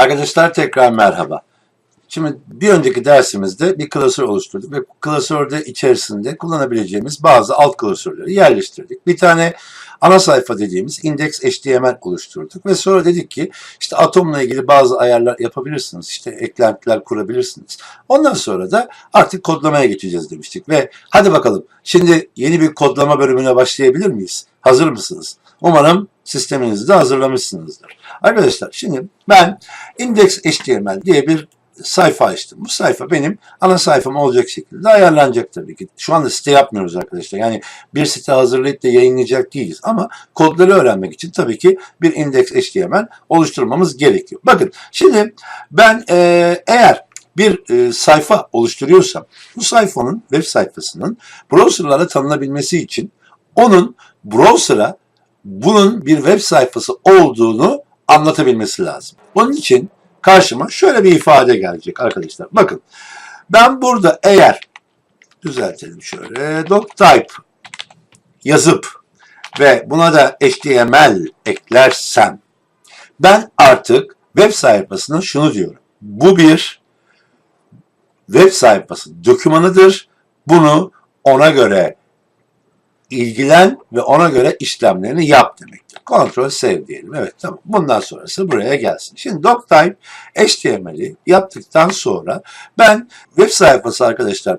Arkadaşlar tekrar merhaba. Şimdi bir önceki dersimizde bir klasör oluşturduk ve klasörde içerisinde kullanabileceğimiz bazı alt klasörleri yerleştirdik. Bir tane ana sayfa dediğimiz index HTML oluşturduk ve sonra dedik ki işte atomla ilgili bazı ayarlar yapabilirsiniz. işte eklentiler kurabilirsiniz. Ondan sonra da artık kodlamaya geçeceğiz demiştik ve hadi bakalım şimdi yeni bir kodlama bölümüne başlayabilir miyiz? Hazır mısınız? Umarım sisteminizi de hazırlamışsınızdır. Arkadaşlar şimdi ben index HTML diye bir sayfa açtım. Bu sayfa benim ana sayfam olacak şekilde ayarlanacak tabii ki. Şu anda site yapmıyoruz arkadaşlar. Yani bir site hazırlayıp da yayınlayacak değiliz. Ama kodları öğrenmek için tabii ki bir index HTML oluşturmamız gerekiyor. Bakın şimdi ben eee, eğer bir e, sayfa oluşturuyorsam bu sayfanın web sayfasının browserlara tanınabilmesi için onun browser'a bunun bir web sayfası olduğunu anlatabilmesi lazım. Onun için karşıma şöyle bir ifade gelecek arkadaşlar. Bakın ben burada eğer düzeltelim şöyle doctype yazıp ve buna da HTML eklersem ben artık web sayfasına şunu diyorum. Bu bir web sayfası dokümanıdır. Bunu ona göre ilgilen ve ona göre işlemlerini yap demektir. Kontrol sev diyelim. Evet tamam. Bundan sonrası buraya gelsin. Şimdi doctype HTML'i yaptıktan sonra ben web sayfası arkadaşlar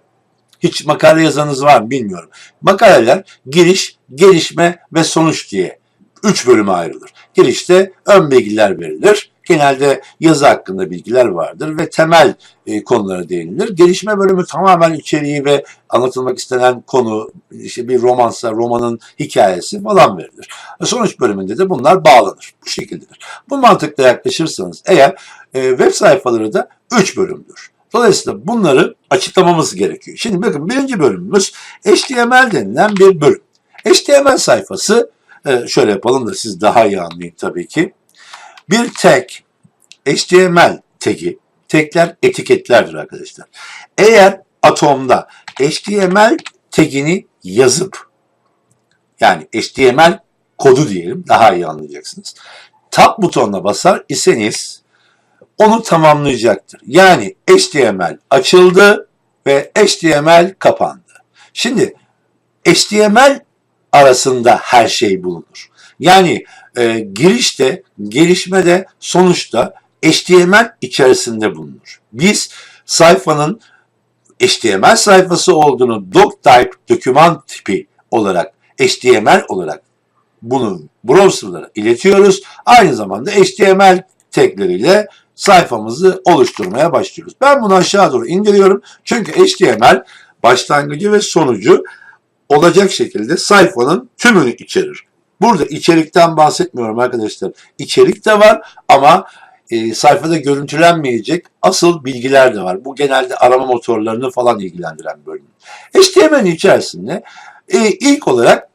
hiç makale yazanız var mı bilmiyorum. Makaleler giriş, gelişme ve sonuç diye üç bölüme ayrılır. Girişte ön bilgiler verilir. Genelde yazı hakkında bilgiler vardır ve temel e, konulara değinilir. Gelişme bölümü tamamen içeriği ve anlatılmak istenen konu, işte bir romansa romanın hikayesi falan verilir. E, Sonuç bölümünde de bunlar bağlanır. Bu şekildedir. Bu mantıkla yaklaşırsanız eğer e, web sayfaları da 3 bölümdür. Dolayısıyla bunları açıklamamız gerekiyor. Şimdi bakın birinci bölümümüz HTML denilen bir bölüm. HTML sayfası e, şöyle yapalım da siz daha iyi anlayın tabii ki. Bir tag, HTML tagi, tagler etiketlerdir arkadaşlar. Eğer atomda HTML tagini yazıp yani HTML kodu diyelim daha iyi anlayacaksınız. Tab butonuna basar iseniz onu tamamlayacaktır. Yani HTML açıldı ve HTML kapandı. Şimdi HTML arasında her şey bulunur. Yani e, girişte, gelişmede, sonuçta HTML içerisinde bulunur. Biz sayfanın HTML sayfası olduğunu doctype doküman tipi olarak HTML olarak bunu browserlara iletiyoruz. Aynı zamanda HTML tagleriyle sayfamızı oluşturmaya başlıyoruz. Ben bunu aşağı doğru indiriyorum. Çünkü HTML başlangıcı ve sonucu olacak şekilde sayfanın tümünü içerir. Burada içerikten bahsetmiyorum arkadaşlar. İçerik de var ama e, sayfada görüntülenmeyecek asıl bilgiler de var. Bu genelde arama motorlarını falan ilgilendiren bölüm. HTML'in içerisinde e, ilk olarak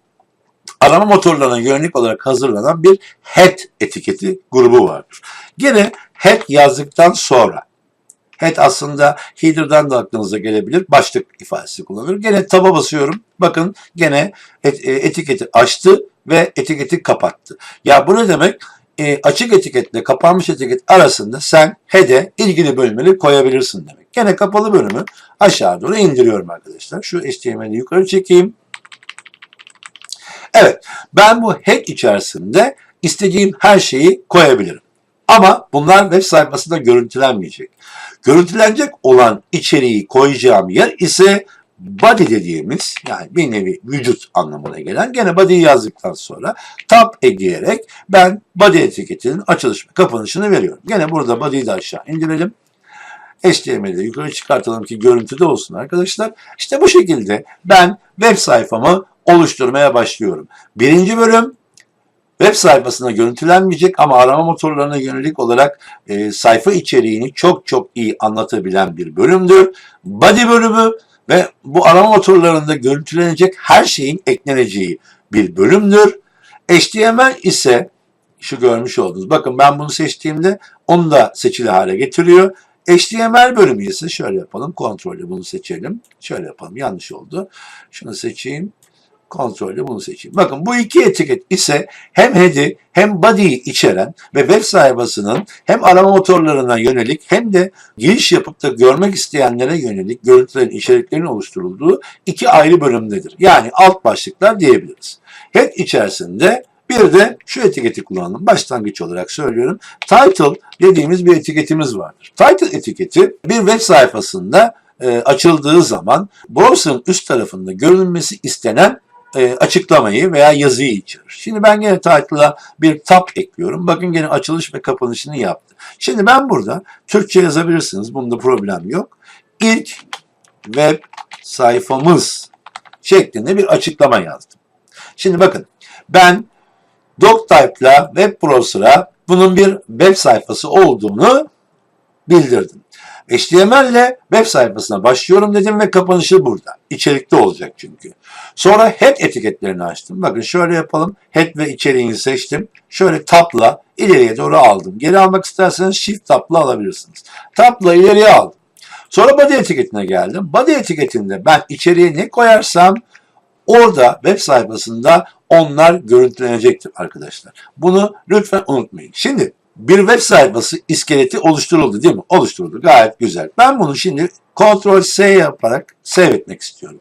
arama motorlarına yönelik olarak hazırlanan bir head etiketi grubu vardır. Gene head yazdıktan sonra head aslında header'dan da aklınıza gelebilir. Başlık ifadesi kullanılır. Gene taba basıyorum. Bakın gene e, etiketi açtı ve etiketi kapattı. Ya bu ne demek? E, açık etiketle kapanmış etiket arasında sen head'e ilgili bölümleri koyabilirsin demek. Gene kapalı bölümü aşağı doğru indiriyorum arkadaşlar. Şu HTML'i yukarı çekeyim. Evet, ben bu head içerisinde istediğim her şeyi koyabilirim. Ama bunlar web sayfasında görüntülenmeyecek. Görüntülenecek olan içeriği koyacağım yer ise body dediğimiz yani bir nevi vücut anlamına gelen gene body'yi yazdıktan sonra tab ekleyerek ben body etiketinin açılış ve kapanışını veriyorum. Gene burada body'yi de aşağı indirelim. HTML'i yukarı çıkartalım ki görüntüde olsun arkadaşlar. İşte bu şekilde ben web sayfamı oluşturmaya başlıyorum. Birinci bölüm web sayfasında görüntülenmeyecek ama arama motorlarına yönelik olarak e, sayfa içeriğini çok çok iyi anlatabilen bir bölümdür. Body bölümü ve bu arama motorlarında görüntülenecek her şeyin ekleneceği bir bölümdür. HTML ise şu görmüş olduğunuz. Bakın ben bunu seçtiğimde onu da seçili hale getiriyor. HTML bölümü ise şöyle yapalım. Kontrolle bunu seçelim. Şöyle yapalım. Yanlış oldu. Şunu seçeyim. Kontrolle bunu seçeyim. Bakın bu iki etiket ise hem head'i hem body'yi içeren ve web sayfasının hem arama motorlarına yönelik hem de giriş yapıp da görmek isteyenlere yönelik görüntülerin, içeriklerin oluşturulduğu iki ayrı bölümdedir. Yani alt başlıklar diyebiliriz. Head içerisinde bir de şu etiketi kullanalım. Başlangıç olarak söylüyorum. Title dediğimiz bir etiketimiz vardır. Title etiketi bir web sayfasında e, açıldığı zaman browser'ın üst tarafında görünmesi istenen e, açıklamayı veya yazıyı içerir. Şimdi ben gene title'a bir tab ekliyorum. Bakın gene açılış ve kapanışını yaptı. Şimdi ben burada Türkçe yazabilirsiniz. Bunda problem yok. İlk web sayfamız şeklinde bir açıklama yazdım. Şimdi bakın ben DocType'la web browser'a bunun bir web sayfası olduğunu bildirdim. HTML ile web sayfasına başlıyorum dedim ve kapanışı burada. İçerikte olacak çünkü. Sonra head etiketlerini açtım. Bakın şöyle yapalım. Head ve içeriğini seçtim. Şöyle tabla ileriye doğru aldım. Geri almak isterseniz shift tabla alabilirsiniz. Tabla ileriye aldım. Sonra body etiketine geldim. Body etiketinde ben içeriye ne koyarsam orada web sayfasında onlar görüntülenecektir arkadaşlar. Bunu lütfen unutmayın. Şimdi bir web sayfası iskeleti oluşturuldu değil mi? Oluşturuldu. Gayet güzel. Ben bunu şimdi Ctrl S yaparak save etmek istiyorum.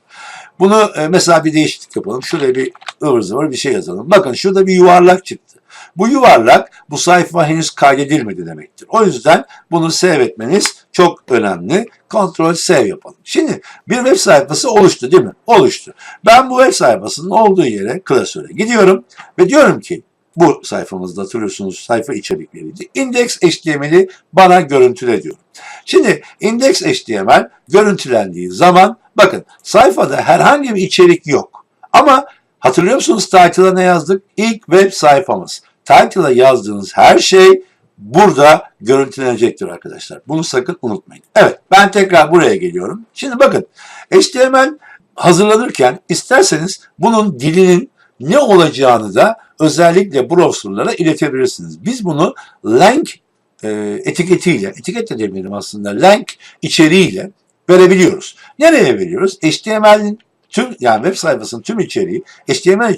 Bunu e, mesela bir değişiklik yapalım. Şuraya bir ıvır zıvır bir şey yazalım. Bakın şurada bir yuvarlak çıktı. Bu yuvarlak bu sayfa henüz kaydedilmedi demektir. O yüzden bunu save etmeniz çok önemli. Ctrl save yapalım. Şimdi bir web sayfası oluştu değil mi? Oluştu. Ben bu web sayfasının olduğu yere klasöre gidiyorum ve diyorum ki bu sayfamızda hatırlıyorsunuz sayfa içerikleriydi. Index HTML'i bana görüntüle diyorum. Şimdi index HTML görüntülendiği zaman bakın sayfada herhangi bir içerik yok. Ama hatırlıyor musunuz title'a ne yazdık? İlk web sayfamız. Title'a yazdığınız her şey burada görüntülenecektir arkadaşlar. Bunu sakın unutmayın. Evet ben tekrar buraya geliyorum. Şimdi bakın HTML hazırlanırken isterseniz bunun dilinin ne olacağını da özellikle browserlara iletebilirsiniz. Biz bunu link e, etiketiyle, etiket de demeyelim aslında, link içeriğiyle verebiliyoruz. Nereye veriyoruz? HTML'in tüm yani web sayfasının tüm içeriği HTML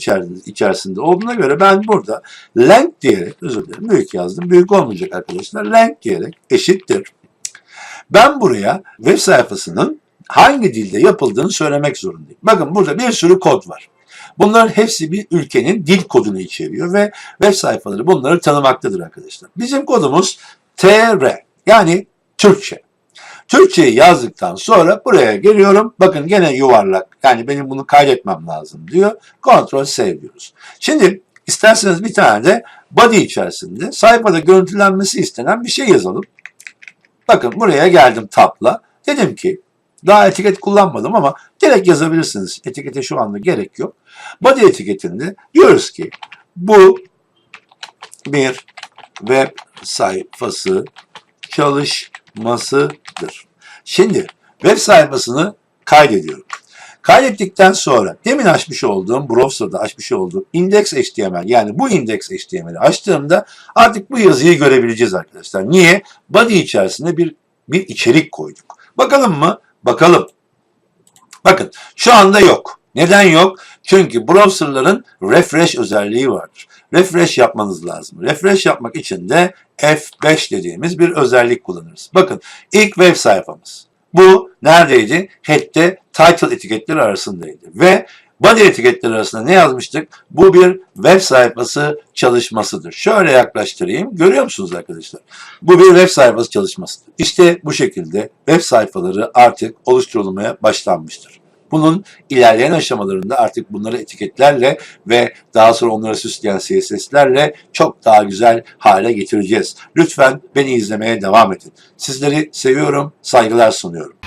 içerisinde, olduğuna göre ben burada link diyerek özür dilerim büyük yazdım. Büyük olmayacak arkadaşlar. Link diyerek eşittir. Ben buraya web sayfasının hangi dilde yapıldığını söylemek zorundayım. Bakın burada bir sürü kod var. Bunların hepsi bir ülkenin dil kodunu içeriyor ve web sayfaları bunları tanımaktadır arkadaşlar. Bizim kodumuz TR yani Türkçe. Türkçeyi yazdıktan sonra buraya geliyorum. Bakın gene yuvarlak. Yani benim bunu kaydetmem lazım diyor. Ctrl S diyoruz. Şimdi isterseniz bir tane de body içerisinde sayfada görüntülenmesi istenen bir şey yazalım. Bakın buraya geldim tabla. Dedim ki daha etiket kullanmadım ama direkt yazabilirsiniz. Etikete şu anda gerek yok. Body etiketinde diyoruz ki bu bir web sayfası çalışmasıdır. Şimdi web sayfasını kaydediyorum. Kaydettikten sonra demin açmış olduğum, browser'da açmış olduğum index HTML yani bu index HTML'i açtığımda artık bu yazıyı görebileceğiz arkadaşlar. Niye? Body içerisinde bir bir içerik koyduk. Bakalım mı? Bakalım. Bakın şu anda yok. Neden yok? Çünkü browserların refresh özelliği vardır. Refresh yapmanız lazım. Refresh yapmak için de F5 dediğimiz bir özellik kullanırız. Bakın ilk web sayfamız. Bu neredeydi? Head'de title etiketleri arasındaydı. Ve body etiketleri arasında ne yazmıştık? Bu bir web sayfası çalışmasıdır. Şöyle yaklaştırayım. Görüyor musunuz arkadaşlar? Bu bir web sayfası çalışmasıdır. İşte bu şekilde web sayfaları artık oluşturulmaya başlanmıştır. Bunun ilerleyen aşamalarında artık bunları etiketlerle ve daha sonra onları süsleyen CSS'lerle çok daha güzel hale getireceğiz. Lütfen beni izlemeye devam edin. Sizleri seviyorum, saygılar sunuyorum.